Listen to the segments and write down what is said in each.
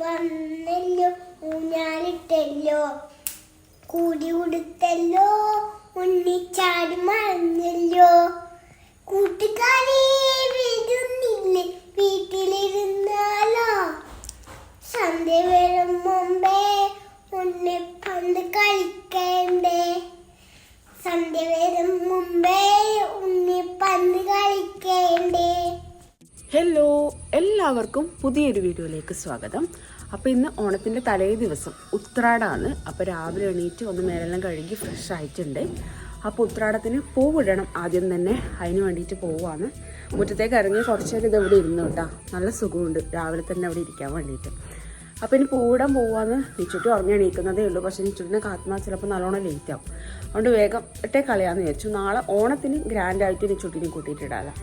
വന്നല്ലോ ഊഞ്ഞാലിട്ടല്ലോ കൂടി ഉടുത്തല്ലോ ഉണ്ണിച്ചാടി മറന്നല്ലോ. കൂട്ടുകാരി വരുന്നില്ലേ? വീട്ടിലിരുന്നാലോ? സന്ധ്യ വരും മുമ്പേ ഉണ്ണി പന്ത് കളിക്കണ്ടേ? സന്ധ്യ വരും മുമ്പേ ഉണ്ണി പന്ത് കളിക്കണ്ടേ? ഹലോ എല്ലാവർക്കും പുതിയൊരു വീഡിയോയിലേക്ക് സ്വാഗതം. അപ്പോൾ ഇന്ന് ഓണത്തിന്റെ തലേ ദിവസം ഉത്രാടാണ്. അപ്പോൾ രാവിലെ എണീറ്റ് ഒന്ന് മേലെല്ലാം കഴുകി ഫ്രഷ് ആയിട്ടുണ്ട്. അപ്പോൾ ഉത്രാടത്തിന് പൂവിടണം ആദ്യം തന്നെ. അതിന് വേണ്ടിയിട്ട് പോവാണ്. മുറ്റത്തേക്ക് ഇറങ്ങി കുറച്ച് നേരം ഇത് ഇവിടെ ഇരുന്നു കേട്ടോ. നല്ല സുഖമുണ്ട്. രാവിലെ തന്നെ അവിടെ ഇരിക്കാൻ വേണ്ടിയിട്ട്. അപ്പോൾ ഇനി പൂവിടാൻ പോവാന്ന് നിച്ചുട്ടി ഉറങ്ങി എണീക്കുന്നതേ ഉള്ളൂ. പക്ഷേ നിച്ചുട്ടിനെ കാത്തുന്നാൽ ചിലപ്പോൾ നല്ലോണം ലേറ്റ് ആവും. അതുകൊണ്ട് വേഗം ഇട്ടേ കളയാന്ന് വിചാരിച്ചു. നാളെ ഓണത്തിന് ഗ്രാൻഡായിട്ട് നിച്ചുട്ടിനെ കൂട്ടിയിട്ടിടാലോ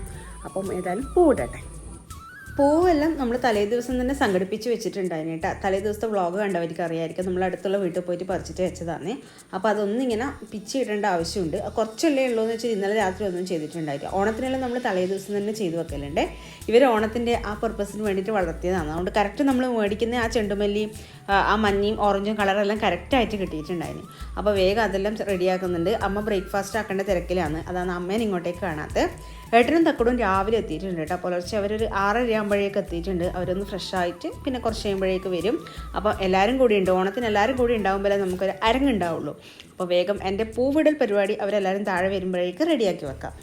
അപ്പം ഏതായാലും പൂവിടട്ടെ. പൂവെല്ലാം നമ്മൾ തലേ ദിവസം തന്നെ സംഘടിപ്പിച്ച് വെച്ചിട്ടുണ്ടായിരുന്നു കേട്ടോ. തലേ ദിവസത്തെ വ്ളോഗ് കണ്ടവർക്ക് അറിയായിരിക്കും നമ്മൾ അടുത്തുള്ള വീട്ടിൽ പോയിട്ട് പറിച്ചിട്ട് വെച്ചതാണ്. അപ്പോൾ അതൊന്നും ഇങ്ങനെ പിച്ച് ഇടേണ്ട ആവശ്യമുണ്ട്. കുറച്ചല്ലേ ഉള്ളൂ എന്ന് വെച്ചാൽ ഇന്നലെ രാത്രി ഒന്നും ചെയ്തിട്ടുണ്ടായില്ല. ഓണത്തിനെല്ലാം നമ്മൾ തലേ ദിവസം തന്നെ ചെയ്തു വെക്കലുണ്ട്. ഇവർ ഓണത്തിന്റെ ആ പർപ്പസിന് വേണ്ടിയിട്ട് വളർത്തിയതാണ്. അതുകൊണ്ട് കറക്റ്റ് നമ്മൾ മേടിക്കുന്ന ആ ചെണ്ടുമല്ലിയും ആ, ആ മഞ്ഞയും ഓറഞ്ചും കളറെല്ലാം കറക്റ്റായിട്ട് കിട്ടിയിട്ടുണ്ടായിരുന്നു അപ്പോൾ വേഗം അതെല്ലാം റെഡിയാക്കുന്നുണ്ട് അമ്മ ബ്രേക്ക്ഫാസ്റ്റ് ആക്കേണ്ട തിരക്കിലാണ്. അതാണ് അമ്മേനെ ഇങ്ങോട്ടേക്ക് കാണാത്തത് ഏട്ടനും തക്കടും രാവിലെ എത്തിയിട്ടുണ്ട് കേട്ടോ. പുലർച്ചെ അവരൊരു ആറര ആകുമ്പോഴേക്ക് എത്തിയിട്ടുണ്ട്. അവരൊന്ന് ഫ്രഷ് ആയിട്ട് പിന്നെ കുറച്ച് കഴിയുമ്പോഴേക്ക് വരും. അപ്പോൾ എല്ലാവരും കൂടി ഉണ്ട്. ഓണത്തിന് എല്ലാവരും കൂടി ഉണ്ടാകുമ്പോഴേ നമുക്കൊരു അരങ്ങുണ്ടാവുള്ളൂ അപ്പോൾ വേഗം എന്റെ പൂവിടൽ പരിപാടി അവരെല്ലാവരും താഴെ വരുമ്പോഴേക്ക് റെഡിയാക്കി വെക്കാം.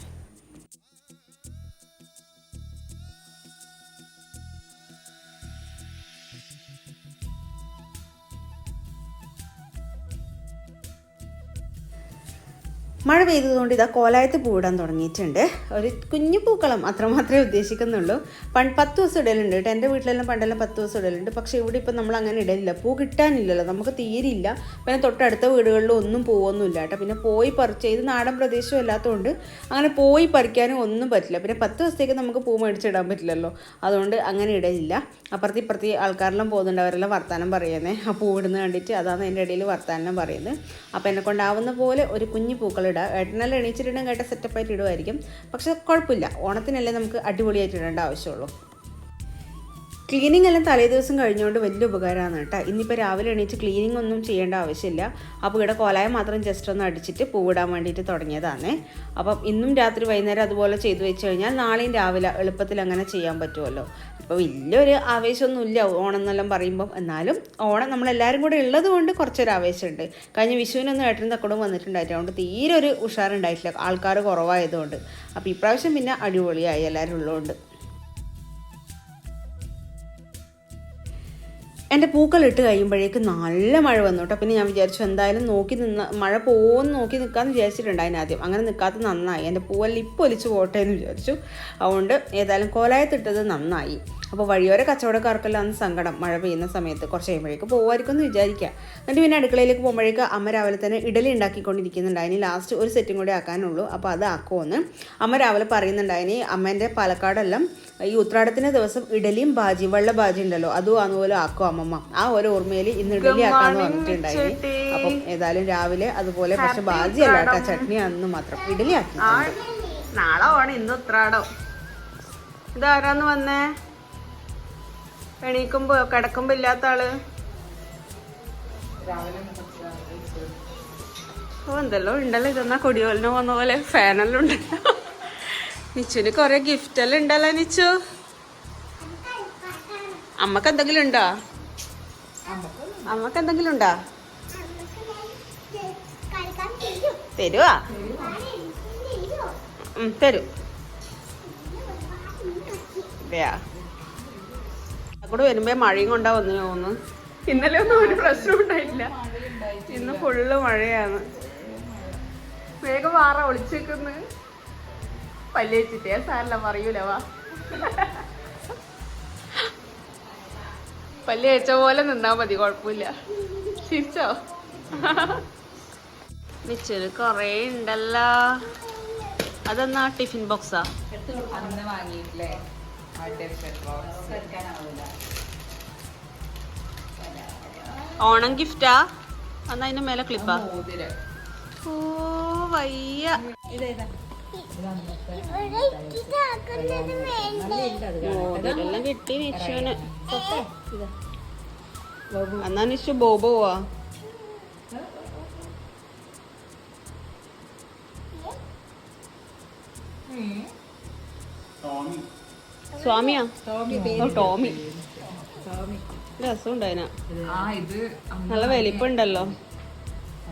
മഴ പെയ്തതുകൊണ്ട് ഇതാ കോലായത്ത് പൂവിടാൻ തുടങ്ങിയിട്ടുണ്ട്. ഒരു കുഞ്ഞു പൂക്കളം അത്രമാത്രമേ ഉദ്ദേശിക്കുന്നുള്ളൂ. പണ്ട് പത്ത് ദിവസം ഇടലുണ്ട് കേട്ടോ. എന്റെ വീട്ടിലെല്ലാം പണ്ടെല്ലാം പത്ത് ദിവസം ഇടലുണ്ട്. പക്ഷേ ഇവിടെ ഇപ്പം നമ്മൾ അങ്ങനെ ഇടലില്ല. പൂ കിട്ടാനില്ലല്ലോ. നമുക്ക് തീരില്ല പിന്നെ തൊട്ടടുത്ത വീടുകളിലും ഒന്നും പൂവൊന്നുമില്ല കേട്ടോ. പിന്നെ പോയി പറിച്ച് ഇത് നാടൻ പ്രദേശവും അല്ലാത്തതുകൊണ്ട് അങ്ങനെ പോയി പറിക്കാനും ഒന്നും പറ്റില്ല. പിന്നെ പത്ത് ദിവസത്തേക്ക് നമുക്ക് പൂ മേടിച്ചിടാൻ പറ്റില്ലല്ലോ. അതുകൊണ്ട് അങ്ങനെ ഇടലില്ല. അപ്പുറത്ത് ഇപ്പുറത്ത് ആൾക്കാരെല്ലാം പോകുന്നുണ്ട്. അവരെല്ലാം വർത്താനം പറയുന്നത് ആ പൂ ഇടുന്ന കണ്ടിട്ട് അതാണ് എന്റെ ഇടയിൽ വർത്താനം പറയുന്നത്. അപ്പോൾ എന്നെ കൊണ്ടാവുന്ന പോലെ ഒരു കുഞ്ഞു പൂക്കൾ ഇടുക ഏട്ടനെല്ലാം എണീച്ചിട്ടുണ്ടെങ്കിൽ കേട്ട സെറ്റപ്പായിട്ട് ഇടുമായിരിക്കും പക്ഷെ കുഴപ്പമില്ല. ഓണത്തിനല്ലേ നമുക്ക് അടിപൊളിയായിട്ട് ഇടേണ്ട ആവശ്യമുള്ളൂ. ക്ലീനിങ് എല്ലാം തലേ ദിവസം കഴിഞ്ഞുകൊണ്ട് വലിയ ഉപകാരമാണ് കേട്ടോ. ഇന്നിപ്പോൾ രാവിലെ എണീച്ച് ക്ലീനിങ് ഒന്നും ചെയ്യേണ്ട ആവശ്യമില്ല. അപ്പോൾ ഇവിടെ കോലായ മാത്രം ജസ്റ്റ് ഒന്ന് അടിച്ചിട്ട് പൂവിടാൻ വേണ്ടിയിട്ട് തുടങ്ങിയതാണ്. അപ്പം ഇന്നും രാത്രി വൈകുന്നേരം അതുപോലെ ചെയ്തു വെച്ച് കഴിഞ്ഞാൽ നാളെയും രാവിലെ എളുപ്പത്തിൽ അങ്ങനെ ചെയ്യാൻ പറ്റുമല്ലോ. ഇപ്പോൾ വലിയൊരു ആവേശമൊന്നുമില്ല ഓണം എന്നെല്ലാം പറയുമ്പം. എന്നാലും ഓണം നമ്മളെല്ലാവരും കൂടെ ഉള്ളത് കൊണ്ട് കുറച്ചൊരു ആവേശമുണ്ട്. കഴിഞ്ഞ വിഷുവിനൊന്നും ഏട്ടനും തക്കടും വന്നിട്ടുണ്ടായിട്ട് അതുകൊണ്ട് തീരെ ഒരു ഉഷാറുണ്ടായിട്ടില്ല. ആൾക്കാർ കുറവായതുകൊണ്ട്. അപ്പോൾ ഇപ്രാവശ്യം പിന്നെ അടിപൊളിയായി എല്ലാവരും ഉള്ളതുകൊണ്ട്. എന്റെ പൂക്കൾ ഇട്ട് കഴിയുമ്പോഴേക്ക് നല്ല മഴ വന്നു കേട്ടോ. പിന്നെ ഞാൻ വിചാരിച്ചു എന്തായാലും നോക്കി നിന്ന് മഴ പോകുമെന്ന് നോക്കി നിൽക്കാമെന്ന് വിചാരിച്ചിട്ടുണ്ടായിരുന്നു ആദ്യം. അങ്ങനെ നിൽക്കാത്ത നന്നായി. എന്റെ പൂവെല്ലാം ഇപ്പോൾ ഒലിച്ച് പോട്ടെ എന്ന് വിചാരിച്ചു. അതുകൊണ്ട് ഏതായാലും കോലായത്തിട്ടത് നന്നായി. അപ്പോൾ വഴിയോര കച്ചവടക്കാർക്കെല്ലാം സങ്കടം. മഴ പെയ്യുന്ന സമയത്ത് കുറച്ച് കഴിയുമ്പോഴേക്ക് പോകുമായിരിക്കും എന്ന് വിചാരിക്കുക എന്നിട്ട് പിന്നെ അടുക്കളയിലേക്ക് പോകുമ്പോഴേക്ക് അമ്മ രാവിലെ തന്നെ ഇഡലി ഉണ്ടാക്കിക്കൊണ്ടിരിക്കുന്നുണ്ടായിനി ലാസ്റ്റ് ഒരു സെറ്റും കൂടി ആക്കാനുള്ളൂ. അപ്പോൾ അത് ആക്കുമെന്ന് അമ്മ രാവിലെ പറയുന്നുണ്ടായിനി അമ്മേന്റെ പാലക്കാടെല്ലാം ഈ ഉത്രാടത്തിന്റെ ദിവസം ഇഡലിയും ബാജി വെള്ള ബാജി ഉണ്ടല്ലോ അതും അതുപോലെ ആക്കും അമ്മമ്മ. ആ ഒരു ഓർമ്മയിൽ ഇന്ന് ഇഡലി ആക്കാന്ന് പറഞ്ഞിട്ടുണ്ടായി അപ്പം ഏതായാലും രാവിലെ അതുപോലെ പക്ഷെ ബാജി അല്ല കേട്ടോ ചട്നി അന്ന് മാത്രം ഇഡലി ആക്കി നാളെ ഓണം ഇന്ന് ഉത്രാടം. ഇതാരാന്ന് വന്നേ? എണീക്കുമ്പോ കിടക്കുമ്പോ ഇല്ലാത്ത ആൾ? ഓ എന്തല്ലോ ഉണ്ടല്ലോ ഇതെന്നാ കൊടിയോലിന് വന്ന പോലെ ഫാനെല്ലാം ഉണ്ടല്ലോ. നിച്ചുന് കൊറേ ഗിഫ്റ്റ് എല്ലാം ഉണ്ടല്ലോ നിച്ചു. അമ്മയ്ക്ക് എന്തെങ്കിലും ഉണ്ടോ? അമ്മയ്ക്ക് എന്തെങ്കിലും ഉണ്ടോ? തരുവാ? തരും. കൂടെ വരുമ്പോ മഴയും കൊണ്ടാ വന്നു തോന്നുന്നു. ഇന്നലെ ഒന്നും ഒരു പ്രശ്നം ഉണ്ടായില്ല. ഇന്ന് ഫുള്ള് മഴയാണ്. വേഗം വാറ ഒളിച്ചേക്കുന്നു പല്ല് വെച്ചിട്ടേ സാരല്ല പറയൂല വാ. പല്ലി വെച്ച പോലെ നിന്നാ മതി കുഴപ്പമില്ല. ചിരിച്ചോ? മിച്ചൽ കൊറേ ഉണ്ടല്ലോ. അതെന്നാ ടിഫിൻ ബോക്സാ? അന്ന് വാങ്ങിയിട്ടില്ലേ? ഓണം ഗിഫ്റ്റാ? എന്നാ അതിന്റെ മേലെ ക്ലിപ്പാ? ഓ വയ്യ. വേണ്ടേ മോതിരെല്ലാം കിട്ടി എന്നാ നിശു ബോബോവാ സ്വാമിയാ ഓ ടോമി ഇത് നല്ല വലിപ്പുണ്ടല്ലോ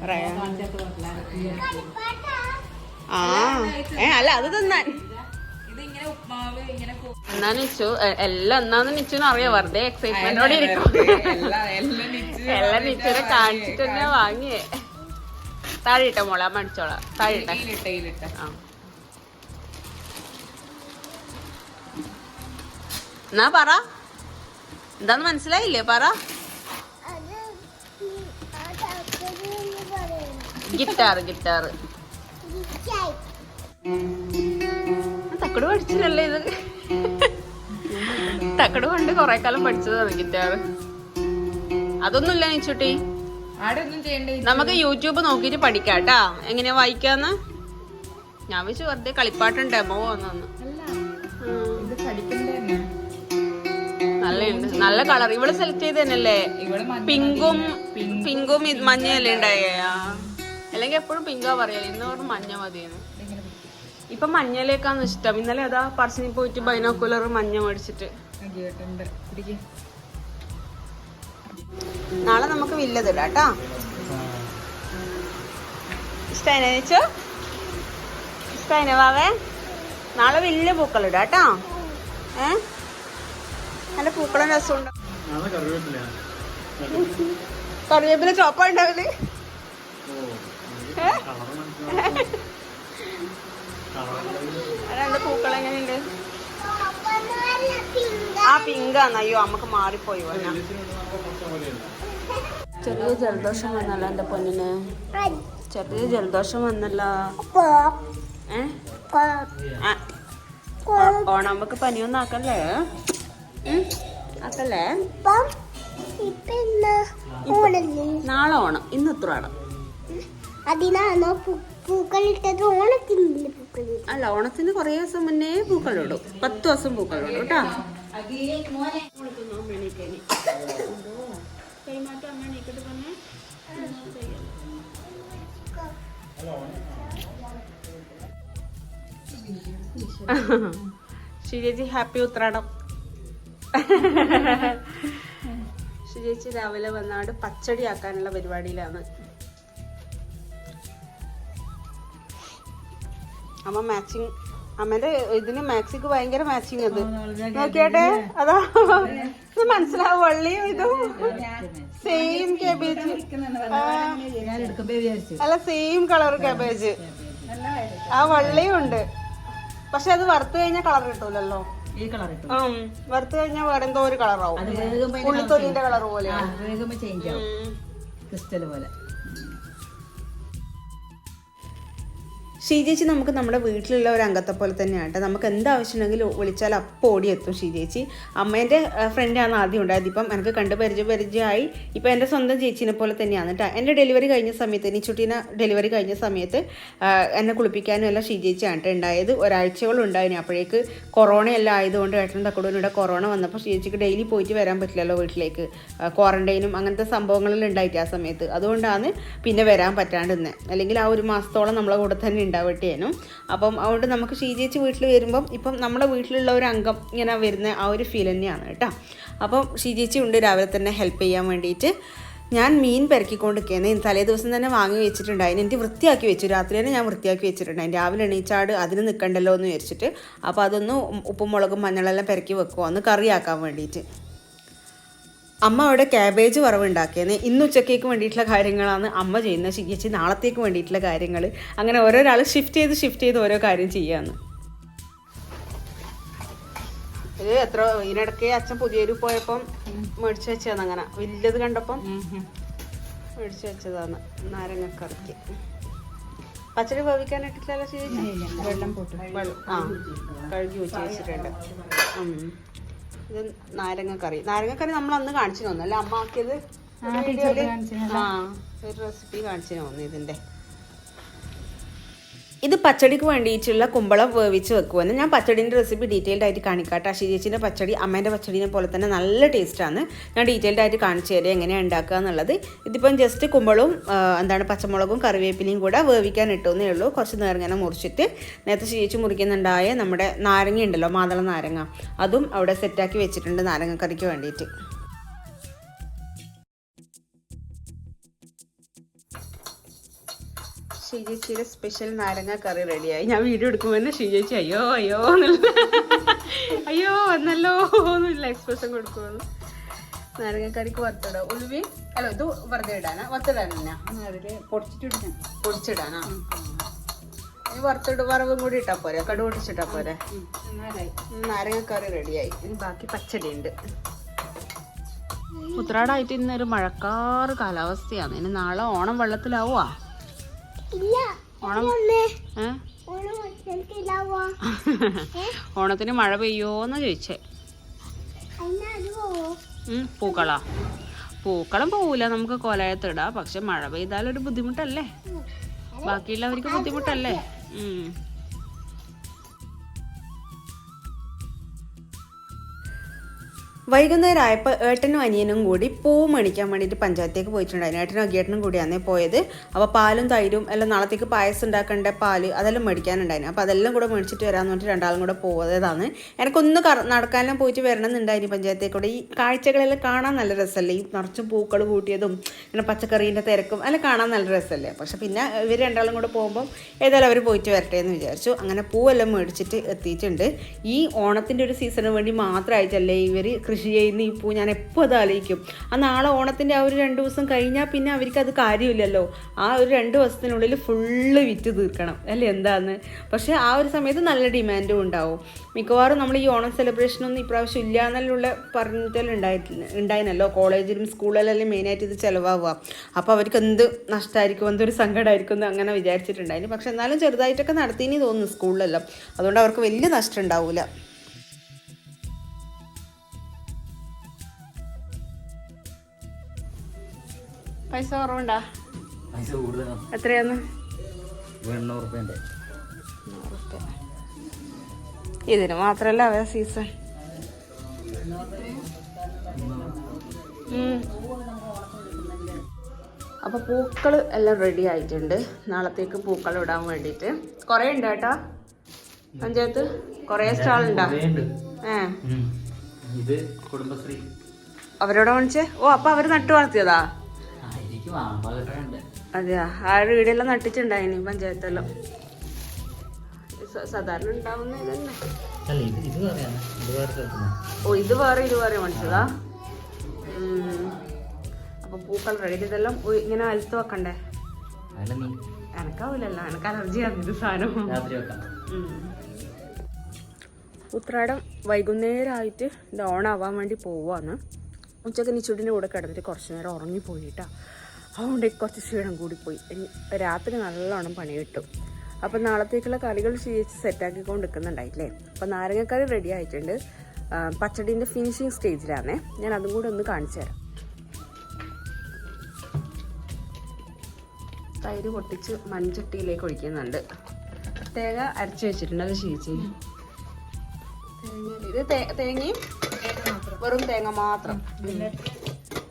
പറയാ. ആ. ഏ അല്ല അത് തിന്നാൻ. എല്ലാം എന്നാന്ന് നിച്ചുന്ന് അറിയാം. വെറുതെ എക്സൈറ്റ്മെന്റോടെ ഇരിക്കും എല്ലാം എല്ലാം നിച്ച് എല്ലാം നിച്ചുനെ കാണിച്ചിട്ട് തന്നെ വാങ്ങിയേ. താഴെ ഇട്ട മോളെ അമ്മ അടിച്ചോളാം താഴെ ഇട്ട ഇതിലിട്ട ഇതിലിട്ട ആ. എന്നാ പറ. എന്താന്ന് മനസ്സിലായില്ലേ? പറ. Guitar guitar. തക്കട് പഠിച്ചില്ലല്ലേ ഇത്? തക്കട് കൊണ്ട് കൊറേ കാലം പഠിച്ചതാണ് ഗിറ്റാർ അതൊന്നുമില്ല നിച്ചുട്ടി നമുക്ക് യൂട്യൂബ് നോക്കിട്ട് പഠിക്കാട്ടാ. കേട്ടാ എങ്ങനെയാ വായിക്കാന്ന്? ഞാൻ വെച്ച് വെറുതെ കളിപ്പാട്ടുണ്ട് ഡെമോ വന്നു നല്ലുണ്ട് നല്ല കളർ. ഇവൾ സെലക്ട് ചെയ്ത് തന്നെയല്ലേ പിങ്കും പിങ്കും മഞ്ഞയല്ലേ ഉണ്ടായേ? അല്ലെങ്കിൽ എപ്പോഴും പിങ്കാ പറയാ ഇന്ന് പറഞ്ഞു മഞ്ഞ മതിയെന്ന്. ഇപ്പൊ മഞ്ഞയിലേക്കാണ് ഇഷ്ടം ഇന്നലെ അതാ പറശ്ശിനി പോയിട്ട് ബൈനോക്കുലർ മഞ്ഞ മേടിച്ചിട്ട്. നാളെ നമുക്ക് വില്ലതിടാം കേട്ടാ. ഇഷ്ടനെ വാവേ? നാളെ വലിയ പൂക്കളിടാം കേട്ടാ. ഏ? നല്ല പൂക്കളും രസമുണ്ട്. കറിവേപ്പില ചോപ്പ ഉണ്ടാവില്ലേ രണ്ട് പൂക്കൾ എങ്ങനെയുണ്ട്? ചോപ്പൊന്നുമല്ല, പിങ്ക. ആ പിങ്കാന്ന് അയ്യോ അമ്മയ്ക്ക് മാറിപ്പോയി വന്ന. ചെറിയ ജലദോഷം വന്നല്ലോ എന്റെ പൊന്നിന്. ചെറിയ ജലദോഷം വന്നല്ലോ. ഓണാമ്പക്ക് പനിയൊന്നും ആക്കല്ലേ? ആക്കല്ലേ? ഇന്ന് നാളെ ഓണം. ഇന്ന് ഉത്രാടം. അതിനാണോ പൂക്കളിട്ടത് ഓണത്തിനില്ല പൂക്കൾ അല്ല ഓണത്തിന് കുറേ ദിവസം മുന്നേ പൂക്കളിടും. പത്ത് ദിവസം പൂക്കളിടും കേട്ടോ. ഷിജേച്ചി ഹാപ്പി ഉത്രാടം. ഷിജേച്ചി രാവിലെ വന്നാട് പച്ചടി ആക്കാനുള്ള പരിപാടിയിലാണ്. അമ്മ മാച്ചിങ് അമ്മന്റെ ഇതിന് മാക്സിക്ക് ഭയങ്കര മാച്ചിങ് അത്. നോക്കിയാട്ടെ? അതാ. ഇത് മനസ്സിലാവും? വള്ളിയും ഇതും. സെയിം കാബേജ് അല്ല സെയിം കളർ കാബേജ് ആ വള്ളിയും ഉണ്ട്. പക്ഷെ അത് വറുത്ത് കഴിഞ്ഞാൽ കളർ കിട്ടൂലല്ലോ. വറുത്ത് കഴിഞ്ഞാൽ വേറെ എന്തോ ഒരു കളറാവും ഉള്ളിത്തൊലിന്റെ കളർ പോലെ ക്രിസ്റ്റൽ പോലെ. ഷീജേച്ചി നമുക്ക് നമ്മുടെ വീട്ടിലുള്ള ഒരു അംഗത്തെ പോലെ തന്നെയാണ് കേട്ടോ. നമുക്ക് എന്താവശ്യമുണ്ടെങ്കിലും വിളിച്ചാൽ അപ്പോൾ ഓടിയെത്തും ഷീജേച്ചി അമ്മേന്റെ ഫ്രണ്ടാണ് ആദ്യം ഉണ്ടായത്. ഇപ്പം എനിക്ക് കണ്ട് പരിചയ പരിചയമായി. ഇപ്പം എന്റെ സ്വന്തം ചേച്ചീനെ പോലെ തന്നെയാണ് കേട്ടോ. എന്റെ ഡെലിവറി കഴിഞ്ഞ സമയത്ത് നിച്ചുട്ടീനെ ഡെലിവറി കഴിഞ്ഞ സമയത്ത് എന്നെ കുളിപ്പിക്കാനും എല്ലാം ഷീജേച്ചിയാണ് കേട്ടോ ഉണ്ടായത്. ഒരാഴ്ചകളും ഉണ്ടായിന്. അപ്പോഴേക്ക് കൊറോണ എല്ലാം ആയതുകൊണ്ട് ഏട്ടനും തക്കടൂനും ഇവിടെ കൊറോണ വന്നപ്പോൾ ഷീജേച്ചിക്ക് ഡെയിലി പോയിട്ട് വരാൻ പറ്റില്ലല്ലോ വീട്ടിലേക്ക്. ക്വാറന്റൈനും അങ്ങനത്തെ സംഭവങ്ങളെല്ലാം ഉണ്ടായിട്ട് ആ സമയത്ത്. അതുകൊണ്ടാണ് പിന്നെ വരാൻ പറ്റാണ്ടിരുന്നത് അല്ലെങ്കിൽ ആ ഒരു മാസത്തോളം നമ്മളെ കൂടെ തന്നെ ഉണ്ടാവട്ടേനും അപ്പം അതുകൊണ്ട് നമുക്ക് ഷീജേച്ചി വീട്ടിൽ വരുമ്പം ഇപ്പം നമ്മുടെ വീട്ടിലുള്ള ഒരു അംഗം ഇങ്ങനെ വരുന്ന ആ ഒരു ഫീൽ തന്നെയാണ് കേട്ടോ. അപ്പം ഷീജേച്ചി ഉണ്ട് രാവിലെ തന്നെ ഹെൽപ്പ് ചെയ്യാൻ വേണ്ടിയിട്ട്. ഞാൻ മീൻ പെരക്കിക്കൊണ്ടിരിക്കുന്നത് തലേ ദിവസം തന്നെ വാങ്ങി വെച്ചിട്ടുണ്ടായിരുന്നു എനിക്ക് വൃത്തിയാക്കി വെച്ചു. രാത്രി തന്നെ ഞാൻ വൃത്തിയാക്കി വെച്ചിട്ടുണ്ടായിരുന്നു രാവിലെ എണീച്ചാട് അതിന് നിൽക്കണ്ടല്ലോ എന്ന് വിചാരിച്ചിട്ട്. അപ്പോൾ അതൊന്ന് ഉപ്പും മുളകും മഞ്ഞളെല്ലാം പെരക്കി വെക്കുമോ ഒന്ന് കറിയാക്കാൻ വേണ്ടിയിട്ട്. അമ്മ അവിടെ ക്യാബേജ് വറവ് വറവുണ്ടാക്കിയത് ഇന്ന് ഉച്ചക്കേക്ക് വേണ്ടിയിട്ടുള്ള കാര്യങ്ങളാണ് അമ്മ ചെയ്യുന്ന ശിഖിച്ച് നാളത്തേക്ക് വേണ്ടിയിട്ടുള്ള കാര്യങ്ങൾ അങ്ങനെ ഓരോരാൾ ഷിഫ്റ്റ് ചെയ്ത് ഷിഫ്റ്റ് ചെയ്ത് ഓരോ കാര്യം ചെയ്യാന്ന്. ഇത് എത്ര ഇതിനിടയ്ക്ക് അച്ഛൻ പുതിയൊരു പോയപ്പം മേടിച്ചു വെച്ചതാണ് അങ്ങനെ. വലിയത് കണ്ടപ്പം മേടിച്ചു വെച്ചതാണ്. നാരങ്ങക്കറിക്ക്. പച്ചടി വേവിക്കാനായിട്ടില്ലല്ലോ ചേച്ചി? വെള്ളം പോട്ട്. വെള്ളം. ആ കഴുകി വെച്ച് വെച്ചിട്ടുണ്ട്. ഇത് നാരങ്ങക്കറി നാരങ്ങക്കറി നമ്മൾ അന്ന് കാണിച്ചു തന്നു അല്ലെ അമ്മ ആക്കിയത്? ആ ഒരു റെസിപ്പി കാണിച്ചു തന്നു ഇതിന്റെ. ഇത് പച്ചടിക്ക് വേണ്ടിയിട്ടുള്ള കുമ്പളം വേവിച്ച് വെക്കുമെന്ന് ഞാൻ പച്ചടീന്റെ റെസിപ്പി ഡീറ്റെയിൽഡ് ആയിട്ട് കാണിക്കാട്ടെ. അഷി ചേച്ചിന്റെ പച്ചടി അമ്മേന്റെ പച്ചടീനെ പോലെ തന്നെ നല്ല ടേസ്റ്റാണ് ഞാൻ ഡീറ്റെയിൽഡ് ആയിട്ട് കാണിച്ചു തരാം എങ്ങനെയാണ് ഉണ്ടാക്കുക എന്നുള്ളത്. ഇതിപ്പം ജസ്റ്റ് കുമ്പളവും എന്താണ് പച്ചമുളകും കറിവേപ്പിലയും കൂടെ വേവിക്കാൻ ഇട്ടുന്നേ ഉള്ളൂ. കുറച്ച് നേരങ്ങനെ മുറിച്ചിട്ട് നേരത്തെ ചേച്ചി മുറിക്കുന്നുണ്ടായ നമ്മുടെ നാരങ്ങ ഉണ്ടല്ലോ മാതള നാരങ്ങ. അതും അവിടെ സെറ്റാക്കി വെച്ചിട്ടുണ്ട് നാരങ്ങക്കറിക്ക് വേണ്ടിയിട്ട്. ഷീജേച്ചിയുടെ സ്പെഷ്യൽ നാരങ്ങ കറി റെഡിയായി ഞാൻ വീഡിയോ എടുക്കുമ്പോൾ തന്നെ ഷീജേച്ചി അയ്യോ അയ്യോ എന്നുള്ള അയ്യോ വന്നല്ലോ എന്നുള്ള എക്സ്പ്രഷൻ കൊടുക്കുമെന്ന് നാരങ്ങക്കറിക്ക് വറുത്തിടാം. ഉലുവി അല്ല ഇത് വെറുതെ ഇടാനാ? വറുത്തിടാനാ അതിൽ പൊടിച്ചിട്ടിടണം പൊടിച്ചിടാനാ? ഇനി വറുത്തിട്ട് വറവും കൂടി ഇട്ടാ പോരെ? കടു പൊടിച്ചിട്ടാ പോരെ? നാരങ്ങക്കറി കറി റെഡിയായി ഇനി ബാക്കി പച്ചടി ഉണ്ട് ഉത്രാടായിട്ട് ഇന്നൊരു മഴക്കാറ് കാലാവസ്ഥയാണ്. ഇനി നാളെ ഓണം വെള്ളത്തിലാവുക ഓണം. ഓണത്തിന് മഴ പെയ്യോന്ന് ചോദിച്ചേ. പൂക്കളാ. പൂക്കളം പോവൂല നമുക്ക് കൊലയത്തിടാം പക്ഷെ മഴ പെയ്താലൊരു ബുദ്ധിമുട്ടല്ലേ? ബാക്കിയുള്ളവർക്ക് ബുദ്ധിമുട്ടല്ലേ? വൈകുന്നേരം ആയപ്പോൾ ഏട്ടനും അനിയനും കൂടി പൂ മേടിക്കാൻ വേണ്ടിയിട്ട് പഞ്ചായത്തേക്ക് പോയിട്ടുണ്ടായിരുന്നു ഏട്ടനും അഗിയേട്ടനും കൂടിയാണ് പോയത്. അപ്പോൾ പാലും തൈരും എല്ലാം നാളത്തേക്ക് പായസം ഉണ്ടാക്കേണ്ട? പാൽ അതെല്ലാം മേടിക്കാനുണ്ടായിരുന്നു. അപ്പോൾ അതെല്ലാം കൂടെ മേടിച്ചിട്ട് വരാമെന്ന് പറഞ്ഞിട്ട് രണ്ടാളും കൂടെ പോയതാണ്. എനിക്കൊന്ന് നടക്കാനെല്ലാം പോയിട്ട് വരണം എന്നുണ്ടായിരുന്നു പഞ്ചായത്തേക്ക്. കൂടെ ഈ കാഴ്ചകളെല്ലാം കാണാൻ നല്ല രസമല്ലേ? ഈ നിറച്ചും പൂക്കൾ കൂട്ടിയതും പിന്നെ പച്ചക്കറീന്റെ തിരക്കും എല്ലാം കാണാൻ നല്ല രസമല്ലേ? പക്ഷെ പിന്നെ ഇവർ രണ്ടാളും കൂടെ പോകുമ്പോൾ ഏതായാലും അവർ പോയിട്ട് വരട്ടെ എന്ന് വിചാരിച്ചു. അങ്ങനെ പൂവെല്ലാം മേടിച്ചിട്ട് എത്തിയിട്ടുണ്ട്. ഈ ഓണത്തിന്റെ ഒരു സീസണിന് വേണ്ടി മാത്രമായിട്ടല്ലേ ഇവർ കൃഷി ചെയ്യുന്ന ഈ പൂ ഞാൻ എപ്പോൾ അത് ആലോചിക്കും. ആ നാളെ ഓണത്തിന്റെ ആ ഒരു രണ്ട് ദിവസം കഴിഞ്ഞാൽ പിന്നെ അവർക്ക് അത് കാര്യമില്ലല്ലോ. ആ ഒരു രണ്ട് ദിവസത്തിനുള്ളിൽ ഫുള്ള് വിറ്റ് തീർക്കണം. അല്ലേ? എന്താന്ന്? പക്ഷേ ആ ഒരു സമയത്ത് നല്ല ഡിമാൻഡും ഉണ്ടാവും. മിക്കവാറും നമ്മൾ ഈ ഓണം സെലിബ്രേഷനൊന്നും ഇപ്രാവശ്യം ഇല്ല എന്നുള്ള പറഞ്ഞിട്ടുണ്ടായിട്ടില്ല ഉണ്ടായിരുന്നല്ലോ കോളേജിലും സ്കൂളിലെല്ലാം മെയിനായിട്ട് ഇത് ചിലവാവുക. അപ്പോൾ അവർക്ക് എന്ത് നഷ്ടമായിരിക്കും എന്തൊരു സങ്കടമായിരിക്കും എന്ന് അങ്ങനെ വിചാരിച്ചിട്ടുണ്ടായിരുന്നു പക്ഷെ എന്നാലും ചെറുതായിട്ടൊക്കെ നടത്തിനി തോന്നുന്നു സ്കൂളിലെല്ലാം. അതുകൊണ്ട് അവർക്ക് വലിയ നഷ്ടം ഉണ്ടാവില്ല പൈസ കുറവുണ്ടാ? പൈസ കൂടുതലാണ് എത്രയാന്ന്? എണ്ണൂറ് റുപ്യന്റെ ഇതിന് മാത്രല്ല അവ സീസൺ അപ്പൊ പൂക്കൾ എല്ലാം റെഡി ആയിട്ടുണ്ട്. നാളത്തേക്ക് പൂക്കൾ ഇടാൻ വേണ്ടിട്ട് കുറേ ഉണ്ട് കേട്ടോ? പഞ്ചായത്ത്? കുറേ സ്റ്റാൾ ഉണ്ടാ. ഏ. ഇത് കുടുംബശ്രീ. അവരോട് കാണിച്ചേ ഓ അപ്പൊ അവർ നട്ടു വളർത്തിയതാ? അതെയാ? ആ വീടെല്ലാം നട്ടിട്ടുണ്ടായിനി പഞ്ചായത്തെല്ലാം. സാധാരണ ഉണ്ടാവുന്ന ഇതന്നെ. ഓ ഇത് വേറെ ഇത് വേറെ മേടിച്ചതാ. അപ്പൊ പൂക്കൾ റെഡി ഇതെല്ലാം ഇങ്ങനെ അലത്ത് വെക്കണ്ടേ? എനക്കാവില്ലല്ലോ എനക്ക് അലർജിയാണ് ഇത് സാധനം. ഉത്രാടം വൈകുന്നേരമായിട്ട് ഇത് ഓണാവാൻ വേണ്ടി പോവാന്ന്. ഉച്ചയ്ക്ക് നിച്ചുടിന്റെ കൂടെ കിടന്നിട്ട് കുറച്ച് നേരം ഉറങ്ങിപ്പോയിട്ടാ അതുകൊണ്ട് കുറച്ച് ക്ഷീണം കൂടിപ്പോയി. രാത്രി നല്ലോണം പണി കിട്ടും. അപ്പം നാളത്തേക്കുള്ള കറികൾ ചെയ്യിച്ച് സെറ്റാക്കിക്കൊണ്ട് നിൽക്കുന്നുണ്ടായില്ലേ അപ്പം നാരങ്ങക്കറി റെഡി ആയിട്ടുണ്ട്. പച്ചടീന്റെ ഫിനിഷിങ് സ്റ്റേജിലാണേ ഞാൻ അതും കൂടെ ഒന്ന് കാണിച്ചു തരാം. തൈര് പൊട്ടിച്ച് മൺചട്ടിയിലേക്ക് ഒഴിക്കുന്നുണ്ട്. തേങ്ങ അരച്ച് വെച്ചിട്ടുണ്ട് അത് തേങ്ങ- ഇത് തേങ്ങയും വെറും തേങ്ങ മാത്രം.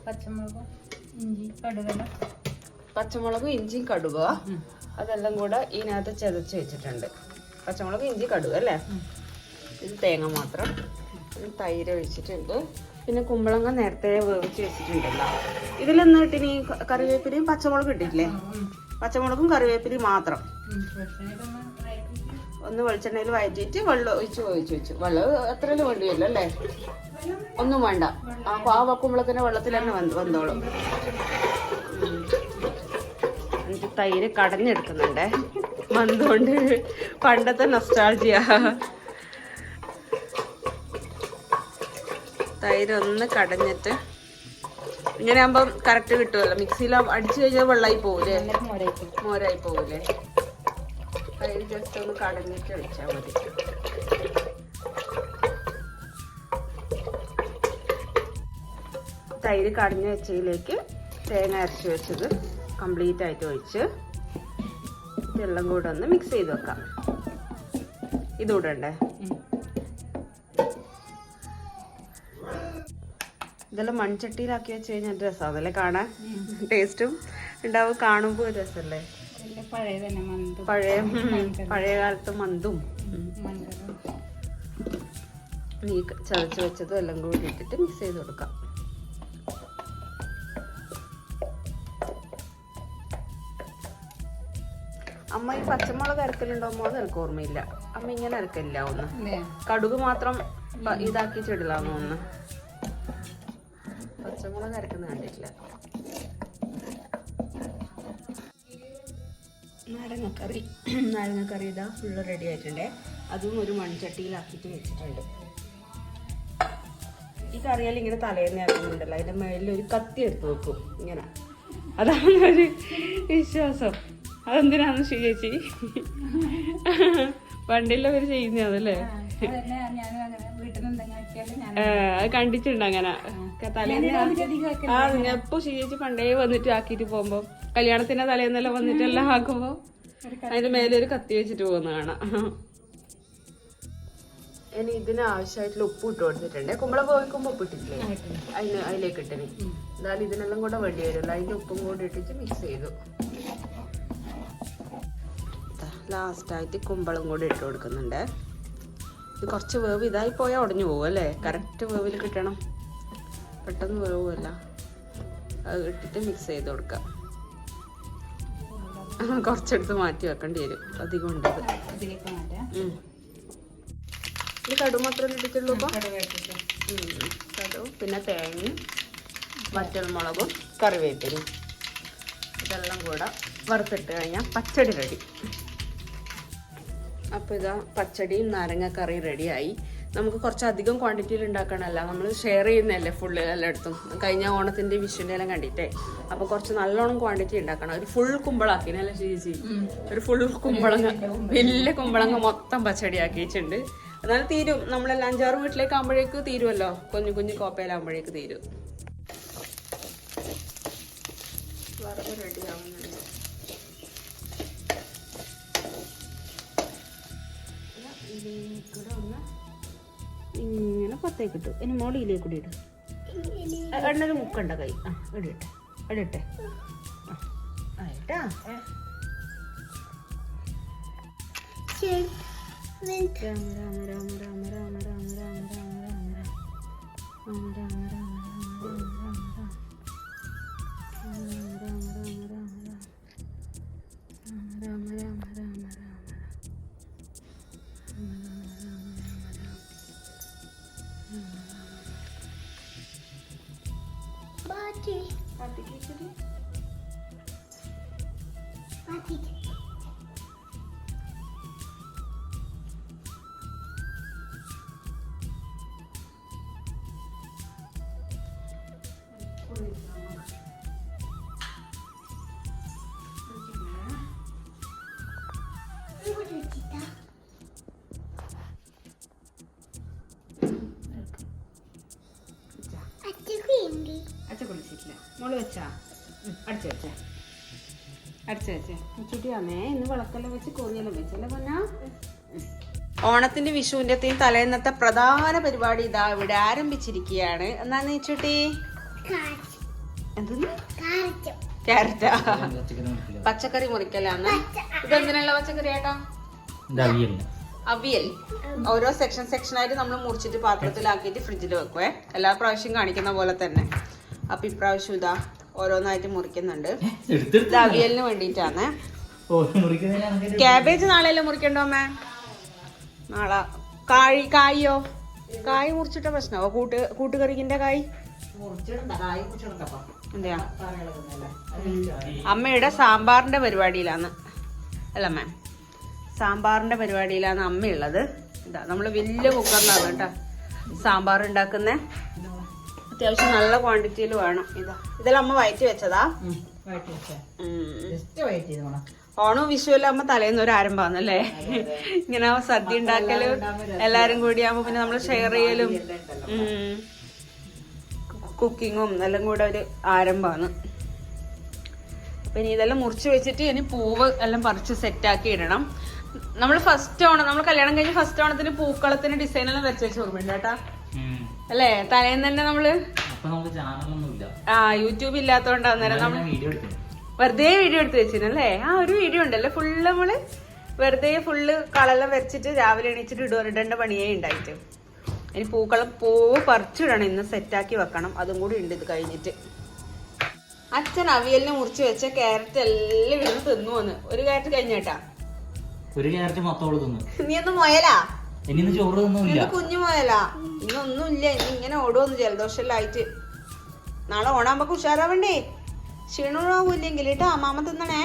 പച്ചമുളകും. ഇഞ്ചി കടുകല പച്ചമുളകും ഇഞ്ചിയും കടുക. അതെല്ലാം കൂടെ ഇതിനകത്ത് ചതച്ച് വെച്ചിട്ടുണ്ട്. പച്ചമുളക് ഇഞ്ചി കടുക അല്ലേ? ഇത് തേങ്ങ മാത്രം. തൈര് ഒഴിച്ചിട്ടുണ്ട്. പിന്നെ കുമ്പളങ്ങ നേരത്തെ വേവിച്ച് വെച്ചിട്ടുണ്ടല്ലോ. ഇതിലെന്ന് ഇനി കറിവേപ്പിലയും പച്ചമുളക് ഇട്ടിട്ടില്ലേ? പച്ചമുളകും കറിവേപ്പിലയും മാത്രം. ഒന്ന് വെളിച്ചെണ്ണയിൽ വഴറ്റിയിട്ട് വെള്ളം ഒഴിച്ച് ഒഴിച്ച് വെച്ചു വെള്ളം അത്രയും വേണ്ടി വരില്ല അല്ലേ? ഒന്നും വേണ്ട. ആ പാ വെക്കുമ്പോഴത്തേനെ വെള്ളത്തിൽ തന്നെ വന്ന് വന്നോളും. എനിക്ക് തൈര് കടഞ്ഞെടുക്കുന്നുണ്ടേ. വന്നുകൊണ്ട് പണ്ടത്തെ നൊസ്റ്റാൾജിയ തൈര് ഒന്ന് കടഞ്ഞിട്ട് ഇങ്ങനെ ആകുമ്പം കറക്റ്റ് കിട്ടുമല്ലോ മിക്സിയിൽ അടിച്ചു കഴിഞ്ഞാൽ വെള്ളമായി പോകൂലേ മോരായി പോകൂലേ തൈര് ജസ്റ്റ് ഒന്ന് കടഞ്ഞിട്ട് ഒഴിച്ചാൽ മതി. തൈര് കടഞ്ഞ് വെച്ചതിലേക്ക് തേങ്ങ അരച്ച് വെച്ചത് കംപ്ലീറ്റ് ആയിട്ട് ഒഴിച്ച് ഇതെല്ലാം കൂടെ ഒന്ന് മിക്സ് ചെയ്ത് വെക്കാം. ഇതുകൂടെ ഉണ്ടേ ഇതെല്ലാം മൺചട്ടിയിലാക്കി വെച്ച് കഴിഞ്ഞാൽ രസമാണല്ലേ കാണാൻ? ടേസ്റ്റും ഉണ്ടാവും കാണുമ്പോൾ രസമല്ലേ പഴയ തന്നെ മന്തും. പഴയ പഴയ കാലത്ത് മന്തും. നീ ചതച്ച് വെച്ചതും എല്ലാം കൂടി ഇട്ടിട്ട് മിക്സ് ചെയ്ത് കൊടുക്കാം. അമ്മ ഈ പച്ചമുളക് അരക്കലുണ്ടോ അമ്മ? അത് എനിക്ക് ഓർമ്മയില്ല. അമ്മ ഇങ്ങനെ അരക്കലില്ല ഒന്ന്. കടുക് മാത്രം ഇതാക്കി ചെടിലാന്ന് ഒന്ന് പച്ചമുളക് അരക്കുന്ന കണ്ടിട്ടില്ല. നാരങ്ങക്കറി. നാരങ്ങക്കറി ഇതാ ഫുള്ള് റെഡി ആയിട്ടുണ്ട്. അതും ഒരു മൺചട്ടിയിലാക്കിയിട്ട് വെച്ചിട്ടുണ്ട്. ഈ കറിയാൽ ഇങ്ങനെ തലേന്ന് ഇറങ്ങുന്നുണ്ടല്ലോ അതിന്റെ മേലിൽ ഒരു കത്തി എടുത്ത് വെക്കും. ഇങ്ങനെ. അതാണ് ഒരു വിശ്വാസം. അതെന്തിനാന്ന് ചേച്ചി? ചെയ്യുന്നതല്ലേ അതല്ലേ? അത് കണ്ടിട്ടുണ്ട് അങ്ങനെ. തലേന്ന് ആ എപ്പോ ചേച്ചി പണ്ടേ വന്നിട്ട് ആക്കിയിട്ട് പോകുമ്പോ കല്യാണത്തിന്റെ തലേന്നെല്ലാം വന്നിട്ടെല്ലാം ആക്കുമ്പോ അതിന്റെ മേലെ ഒരു കത്തി വെച്ചിട്ട് പോകുന്ന കാണാം. ഇനി ഇതിന് ആവശ്യമായിട്ടുള്ള ഉപ്പ് ഇട്ട് കൊടുത്തിട്ടുണ്ട്. കുമ്പള പോയിക്കുമ്പോ ഉപ്പ് ഇട്ടിട്ടില്ലേ? അതിന് അതിലേക്ക് ഇട്ടിന്. എന്നാലും ഇതിനെല്ലാം കൂടെ വേണ്ടി വരുമല്ലോ. അതിന്റെ ഉപ്പും കൂടി ഇട്ടിട്ട് മിക്സ് ചെയ്തു. ലാസ്റ്റ് ആയിട്ട് കുമ്പളം കൂടി ഇട്ട് കൊടുക്കുന്നുണ്ട്. ഇത് കുറച്ച് വേവ് ഇതായി പോയാൽ ഉടഞ്ഞു പോകും അല്ലേ? കറക്റ്റ് വേവിൽ കിട്ടണം. പെട്ടെന്ന് വേവുമല്ല. അത് ഇട്ടിട്ട് മിക്സ് ചെയ്ത് കൊടുക്കാം. കുറച്ചെടുത്ത് മാറ്റി വെക്കേണ്ടി വരും. അധികം ഉണ്ട് ഇത്. കടു മാത്രമേ ഇട്ടിട്ടുള്ളൂ. കടു പിന്നെ തേങ്ങയും വറ്റൽമുളകും കറിവേപ്പിനും ഇതെല്ലാം കൂടെ വറുത്തിട്ട് കഴിഞ്ഞാൽ പച്ചടി റെഡി. അപ്പോൾ ഇതാ പച്ചടിയും നാരങ്ങക്കറിയും റെഡിയായി. നമുക്ക് കുറച്ച് അധികം ക്വാണ്ടിറ്റിയിൽ ഉണ്ടാക്കണമല്ല. നമ്മൾ ഷെയർ ചെയ്യുന്നതല്ലേ ഫുള്ള് എല്ലായിടത്തും. കഴിഞ്ഞ ഓണത്തിന്റെ വിഷുവിന്റെ എല്ലാം കണ്ടിട്ടേ. അപ്പോൾ കുറച്ച് നല്ലോണം ക്വാണ്ടിറ്റി ഉണ്ടാക്കണം. ഒരു ഫുൾ കുമ്പളാക്കിനല്ലേ ചേച്ചി ഒരു ഫുൾ കുമ്പളങ്ങ വലിയ കുമ്പളങ്ങ മൊത്തം പച്ചടി ആക്കിയിട്ടുണ്ട് എന്നാലും തീരും. നമ്മളെല്ലാം അഞ്ചാറ് വീട്ടിലേക്ക് ആകുമ്പോഴേക്ക് തീരുമല്ലോ കുഞ്ഞു കുഞ്ഞു കോപ്പയിലാകുമ്പോഴേക്ക് തീരും. വറവ് റെഡി ആവുന്നുണ്ട്. ഇതിലേക്കൂടെ ഒന്ന് ഇങ്ങനെ പത്തേക്ക് ഇട്ടു ഇനി മോളിയിലേക്ക് കൂടി ഇടും എണ്ണൊരു മുക്കണ്ട കൈ ആ ഇടട്ടെ ഇടട്ടെ ആയിട്ടാ രാമ രാമ രാമ രാമ രാമ രാമ രാമ രാമ രാമ രാമ രാമ രാമ മോൾ വെച്ചാ? അടിച്ചു വെച്ചേ. അടിച്ചു വെച്ചേ. അമ്മേ ഇന്ന് വിളക്കെല്ലാം വെച്ച് കോഴിയെല്ലാം വെച്ചല്ലേ പൊന്നാ? ഓണത്തിന്റെ വിഷുവിന്റെയും തലേന്നത്തെ പ്രധാന പരിപാടി ഇതാ ഇവിടെ ആരംഭിച്ചിരിക്കുകയാണ്. എന്നാ നീ കാറ്റ് എന്തെന്ന്? കാറ്റ് ക്യാരറ്റാ? പച്ചക്കറി മുറിക്കലാന്ന്. ഇതെന്തിനുള്ള പച്ചക്കറി ഏട്ടാ? അവിയൽ. ഓരോ സെക്ഷൻ സെക്ഷൻ ആയിട്ട് നമ്മൾ മുറിച്ചിട്ട് പാത്രത്തിലാക്കിയിട്ട് ഫ്രിഡ്ജിൽ വെക്കുവേ. എല്ലാ പ്രാവശ്യം കാണിക്കുന്ന പോലെ തന്നെ. അപ്പൊ ഇപ്രാവശ്യം ഇതാ ഓരോന്നായിട്ട് മുറിക്കുന്നുണ്ട്. ഇത് അവിയലിന് വേണ്ടിയിട്ടാണ്. മുറിക്കുന്നതിനാണെങ്കിൽ ക്യാബേജ് നാളെയല്ലേ മുറിക്കണ്ടോ അമ്മേ? നാളെ. കായ് കായോ? കായ് മുറിച്ചിട്ട പ്രശ്നമോ കൂട്ട് കൂട്ടുകറിക്കിന്റെ കായ്? എന്തെയാ അമ്മയുടെ സാമ്പാറിന്റെ പരിപാടിയിലാണ്. അല്ല മാം സാമ്പാറിന്റെ പരിപാടിയിലാണ് അമ്മയുള്ളത്. ഇതാ നമ്മൾ വലിയ കുക്കറിലാണ് കേട്ടോ സാമ്പാർ ഉണ്ടാക്കുന്നേ. അത്യാവശ്യം നല്ല ക്വാണ്ടിറ്റിയിൽ വേണം. ഇതാ. ഇതെല്ലാം അമ്മ വയറ്റി വെച്ചതാ. ഓണവും വിഷുവെല്ലാം ആകുമ്പോ തലേന്ന് ഒരു ആരംഭാന്നല്ലേ ഇങ്ങനെ സദ്യ ഉണ്ടാക്കലും എല്ലാരും കൂടി ആകുമ്പോ പിന്നെ നമ്മൾ ഷെയർ ചെയ്യലും കുക്കിങ്ങും എല്ലാം കൂടെ ഒരു ആരംഭമാണ്. പിന്നെ ഇതെല്ലാം മുറിച്ച് വെച്ചിട്ട് ഇനി പൂവ് എല്ലാം പറിച്ച് സെറ്റാക്കി ഇടണം. നമ്മൾ ഫസ്റ്റ് ഓണം നമ്മൾ കല്യാണം കഴിഞ്ഞ് ഫസ്റ്റ് ഓണത്തിന് പൂക്കളത്തിന് ഡിസൈൻ എല്ലാം വെച്ചു വെച്ച് ഓർമ്മയുണ്ട് കേട്ടാ അല്ലേ? തലേന്ന് തന്നെ നമ്മൾ ആ യൂട്യൂബ് ഇല്ലാത്തോണ്ട് അന്നേരം നമ്മൾ വീഡിയോ എടുത്തു വെറുതെ വീഡിയോ എടുത്ത് വെച്ചിരുന്നല്ലേ ആ ഒരു വീഡിയോ ഉണ്ടല്ലേ. ഫുള്ള് നമ്മൾ വെറുതെ ഫുള്ള് കളെല്ലാം വരച്ചിട്ട് രാവിലെ എണീച്ചിട്ട് ഇടുക ഇടേണ്ട പണിയേ ഉണ്ടായിട്ട് ഇനി പൂക്കളം പൂവ് പറിച്ചിടണം. ഇന്ന് സെറ്റാക്കി വെക്കണം. അതും കൂടി ഉണ്ട് ഇത് കഴിഞ്ഞിട്ട്. അച്ഛൻ അവിയലിനെ മുറിച്ച് വെച്ച ക്യാരറ്റ് എല്ലാം ഇരുന്ന് തിന്നു വന്ന് ഒരു ക്യാരറ്റ് കഴിഞ്ഞേട്ടാ ഒരു ക്യാരറ്റ് മൊത്തം തിന്നു. നീ ഒന്ന് മുയലാ? ഇനി ചോറ് തിന്നില്ല. കുഞ്ഞു മുയലാ ഇന്നൊന്നുമില്ല ഇനി ഇങ്ങനെ ഓടുവന്ന് ജലദോഷമല്ലായിട്ട്. നാളെ ഓണാകുമ്പോ ഉഷാറാവണ്ടേ ക്ഷീണമാവൂല്ലെങ്കിൽ കേട്ടോ മാമ തിന്നണേ.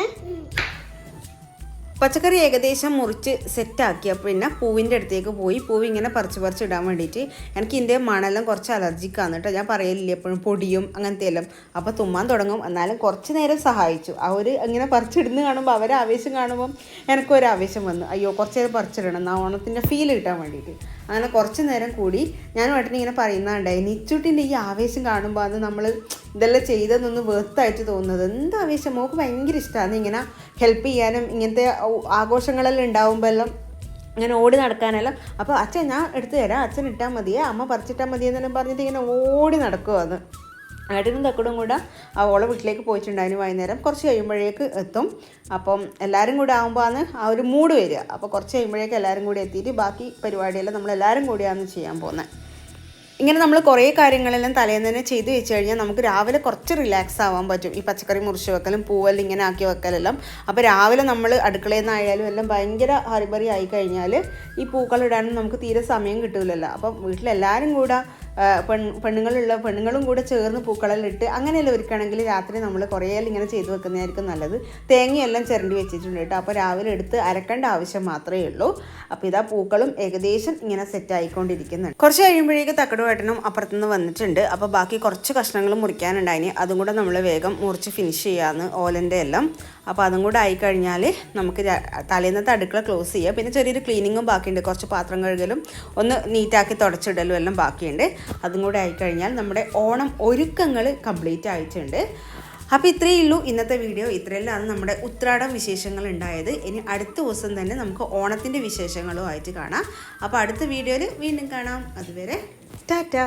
പച്ചക്കറി ഏകദേശം മുറിച്ച് സെറ്റാക്കി അപ്പോൾ പിന്നെ പൂവിന്റെ അടുത്തേക്ക് പോയി. പൂവ് ഇങ്ങനെ പറിച്ച് പറിച്ച് ഇടാൻ വേണ്ടിയിട്ട് എനിക്ക് ഇതിന്റെ മണെല്ലാം കുറച്ച് അലർജിക്കാണ് കേട്ടോ. ഞാൻ പറയലില്ല എപ്പോഴും പൊടിയും അങ്ങനത്തെ എല്ലാം. അപ്പോൾ തുമ്മാൻ തുടങ്ങും. എന്നാലും കുറച്ച് നേരം സഹായിച്ചു. അവർ ഇങ്ങനെ പറിച്ചിടുന്ന് കാണുമ്പോൾ അവരെ ആവേശം കാണുമ്പം എനിക്കൊരു ആവേശം വന്നു. അയ്യോ കുറച്ച് നേരം പറിച്ചിടണം. എന്നാൽ ഓണത്തിന്റെ ഫീൽ കിട്ടാൻ വേണ്ടിയിട്ട്. അങ്ങനെ കുറച്ച് നേരം കൂടി ഞാൻ വേട്ടനെ ഇങ്ങനെ പറയുന്നുണ്ടായി നിച്ചുട്ടിന്റെ ഈ ആവേശം കാണുമ്പോൾ അത് നമ്മൾ ഇതെല്ലാം ചെയ്തതൊന്ന് വെർത്തായിട്ട് തോന്നുന്നത്. എന്ത് ആവേശം? മോക്ക് ഭയങ്കര ഇഷ്ടമാണ് ഇങ്ങനെ ഹെൽപ്പ് ചെയ്യാനും ഇങ്ങനത്തെ ആഘോഷങ്ങളെല്ലാം ഉണ്ടാവുമ്പോൾ എല്ലാം ഇങ്ങനെ ഓടി നടക്കാനെല്ലാം. അപ്പോൾ അച്ഛൻ ഞാൻ എടുത്തു തരാം. അച്ഛൻ ഇട്ടാൽ മതിയേ. അമ്മ പറിച്ചിട്ടാൽ മതിയെന്നെല്ലാം പറഞ്ഞിട്ട് ഇങ്ങനെ ഓടി നടക്കുവാന്ന് ഏട്ടനും തക്കടും കൂടെ ഓളെ വീട്ടിലേക്ക് പോയിട്ടുണ്ടായിരുന്നു വൈകുന്നേരം കുറച്ച് കഴിയുമ്പോഴേക്ക് എത്തും. അപ്പം എല്ലാവരും കൂടെ ആകുമ്പോഴാണ് ആ ഒരു മൂഡ് വരിക. അപ്പോൾ കുറച്ച് കഴിയുമ്പോഴേക്ക് എല്ലാവരും കൂടി എത്തിയിട്ട് ബാക്കി പരിപാടിയെല്ലാം നമ്മൾ എല്ലാവരും കൂടിയാണ് ചെയ്യാൻ പോകുന്നത്. ഇങ്ങനെ നമ്മൾ കുറേ കാര്യങ്ങളെല്ലാം തലേന്ന് തന്നെ ചെയ്ത് വെച്ച് കഴിഞ്ഞാൽ നമുക്ക് രാവിലെ കുറച്ച് റിലാക്സ് ആവാൻ പറ്റും. ഈ പച്ചക്കറി മുറിച്ച് വെക്കലും പൂവെല്ലാം ഇങ്ങനെ ആക്കി വെക്കലെല്ലാം. അപ്പോൾ രാവിലെ നമ്മൾ അടുക്കളയിൽ നിന്നായാലും എല്ലാം ഭയങ്കര ഹറിബറി ആയി കഴിഞ്ഞാൽ ഈ പൂക്കളിടാനും നമുക്ക് തീരെ സമയം കിട്ടില്ലല്ലോ അപ്പം വീട്ടിലെല്ലാവരും കൂടെ പെൺ പെണ്ണുങ്ങളുള്ള പെണ്ണുങ്ങളും കൂടെ ചേർന്ന് പൂക്കളിലിട്ട് ഇട്ട് അങ്ങനെയെല്ലാം ഒരുക്കുകയാണെങ്കിൽ രാത്രി നമ്മൾ കുറേയെല്ലാം ഇങ്ങനെ ചെയ്തു വെക്കുന്നതായിരിക്കും നല്ലത്. തേങ്ങയെല്ലാം ചിരണ്ടി വെച്ചിട്ടുണ്ട് കേട്ടോ. അപ്പോൾ രാവിലെ എടുത്ത് അരക്കേണ്ട ആവശ്യം മാത്രമേ ഉള്ളൂ. അപ്പോൾ ഇതാ പൂക്കളും ഏകദേശം ഇങ്ങനെ സെറ്റ് ആയിക്കൊണ്ടിരിക്കുന്നുണ്ട്. കുറച്ച് കഴിയുമ്പോഴേക്ക് തക്കടുവേട്ടനും അപ്പുറത്തുനിന്ന് വന്നിട്ടുണ്ട്. അപ്പോൾ ബാക്കി കുറച്ച് കഷ്ണങ്ങൾ മുറിക്കാനുണ്ടായിന്. അതും കൂടെ നമ്മൾ വേഗം മുറിച്ച് ഫിനിഷ് ചെയ്യാമെന്ന് ഓലന്റെ എല്ലാം അപ്പോൾ അതും കൂടെ ആയിക്കഴിഞ്ഞാൽ നമുക്ക് തലേന്നത്തെ അടുക്കള ക്ലോസ് ചെയ്യുക പിന്നെ ചെറിയൊരു ക്ലീനിങ്ങും ബാക്കിയുണ്ട്. കുറച്ച് പാത്രം കഴുകലും ഒന്ന് നീറ്റാക്കി തുടച്ചിടലും എല്ലാം ബാക്കിയുണ്ട്. അതും കൂടെ ആയിക്കഴിഞ്ഞാൽ നമ്മുടെ ഓണം ഒരുക്കങ്ങൾ കംപ്ലീറ്റ് ആയിട്ടുണ്ട്. അപ്പോൾ ഇത്രയേ ഉള്ളൂ ഇന്നത്തെ വീഡിയോ ഇത്രയെല്ലാം നമ്മുടെ ഉത്രാടം വിശേഷങ്ങൾ ഉണ്ടായത്. ഇനി അടുത്ത ദിവസം തന്നെ നമുക്ക് ഓണത്തിന്റെ വിശേഷങ്ങളുമായിട്ട് കാണാം. അപ്പോൾ അടുത്ത വീഡിയോയിൽ വീണ്ടും കാണാം. അതുവരെ ടാറ്റാ.